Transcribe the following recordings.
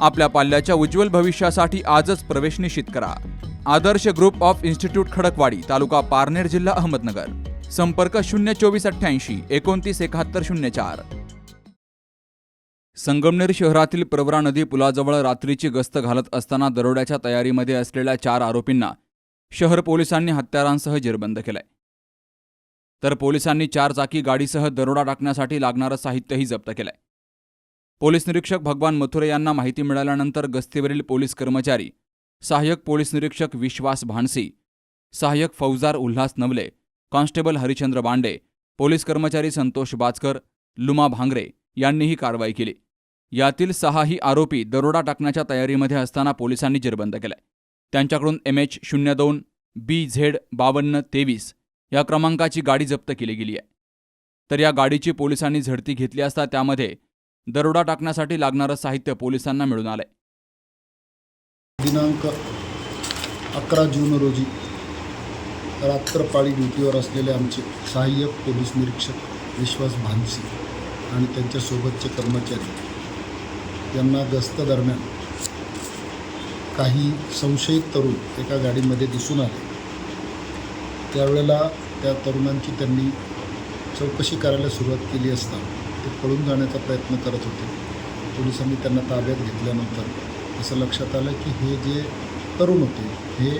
आपल्या पाल्याच्या उज्ज्वल भविष्यासाठी आजच प्रवेश निश्चित करा. Adarsh group of institute Khadakwadi तालुका पारनेर जिल्हा अहमदनगर. संपर्क शून्य चोवीस अठ्ठ्याऐंशी एकोणतीस एकाहत्तर शून्य चार. संगमनेर शहरातील प्रवरा नदी पुलाजवळ रात्रीची गस्त घालत असताना दरोड्याच्या तयारीमध्ये असलेल्या चार आरोपींना शहर पोलिसांनी हत्यारांसह जेरबंद केलंय. तर पोलिसांनी चार चाकी गाडीसह दरोडा टाकण्यासाठी लागणारं साहित्यही जप्त केलंय. पोलीस निरीक्षक भगवान मथुरे यांना माहिती मिळाल्यानंतर गस्तीवरील पोलीस कर्मचारी सहाय्यक पोलीस निरीक्षक विश्वास भानसी सहाय्यक फौजदार उल्हास नवले कॉन्स्टेबल हरिचंद्र बांडे पोलीस कर्मचारी संतोष बाचकर लुमा भांगरे यांनी ही कारवाई केली. यातील सहाही आरोपी दरोडा टाकण्याच्या तयारीमध्ये असताना पोलिसांनी जेरबंद केलाय. त्यांच्याकडून एम एच शून्य दोन बी झेड बावन्न तेवीस या क्रमांकाची गाडी जप्त केली गेली आहे. तर या गाडीची पोलिसांनी झडती घेतली असता त्यामध्ये दरोडा टाकण्यासाठी लागणारं साहित्य पोलिसांना मिळून आलंय. दिनांक अकरा जून रोजी रात्रपाळी ड्युटीवर असलेले आमचे सहाय्यक पोलीस निरीक्षक विश्वास भानसी आणि त्यांच्यासोबतचे कर्मचारी यांना गस्त दरम्यान काही संशयित तरुण एका गाडीमध्ये दिसून आले. त्यावेळेला त्या तरुणांची त्यांनी चौकशी करायला सुरुवात केली असता ते पळून जाण्याचा प्रयत्न करत होते. पोलिसांनी त्यांना ताब्यात घेतल्यानंतर असं लक्षात आलं की हे जे तरुण होते हे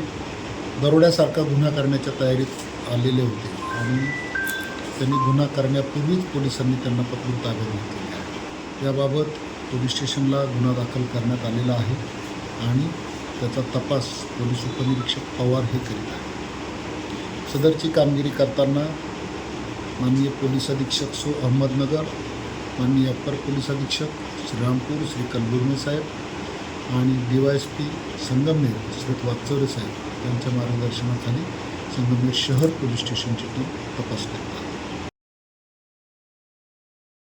दरोड्यासारखा गुन्हा करण्याच्या तयारीत आलेले होते आणि त्यांनी गुन्हा करण्यापूर्वीच पोलिसांनी त्यांना पकडून ताब्यात घेतलेले आहे. याबाबत पोलीस स्टेशनला गुन्हा दाखल करण्यात आलेला आहे आणि त्याचा तपास पोलीस उपनिरीक्षक पवार हे करीत आहे सदरची कामगिरी करताना माननीय पोलीस अधीक्षक सो. अहमदनगर माननीय अप्पर पोलीस अधीक्षक श्रीरामपूर श्री कलबुर्मे साहेब आणि D Y S P Sangamner Shri Wagchaure साहेब यांच्या मार्गदर्शनाखाली संगमनेर शहर पोलीस स्टेशनची टीम तपास करत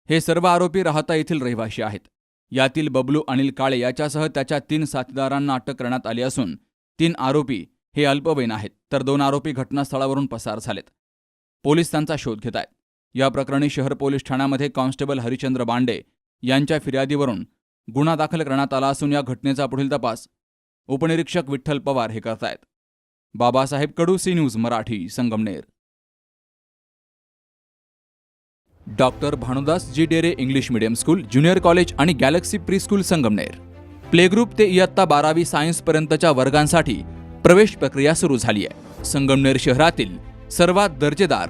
हे सर्व आरोपी राहता येथील रहिवाशी आहेत. यातील बबलू अनिल काळे याच्यासह त्याच्या तीन साथीदारांना अटक करण्यात आली असून तीन आरोपी हे अल्पवयीन आहेत तर दोन आरोपी घटनास्थळावरून पसार झालेत. पोलीस त्यांचा शोध घेत आहेत. या प्रकरणी शहर पोलीस ठाण्यामध्ये कॉन्स्टेबल हरिचंद्र बांडे यांच्या फिर्यादीवरून गुन्हा दाखल करण्यात आला असून या घटनेचा पुढील तपास उपनिरीक्षक विठ्ठल पवार हे करतायत. Babasaheb Kadu C news Marathi Sangamner. Doctor Bhanudas ji Dere English medium school junior college आणि galaxy pre school Sangamner. Playgroup ते इयत्ता बारावी सायन्सपर्यंतच्या वर्गांसाठी प्रवेश प्रक्रिया सुरू झाली आहे संगमनेर शहरातील सर्वात दर्जेदार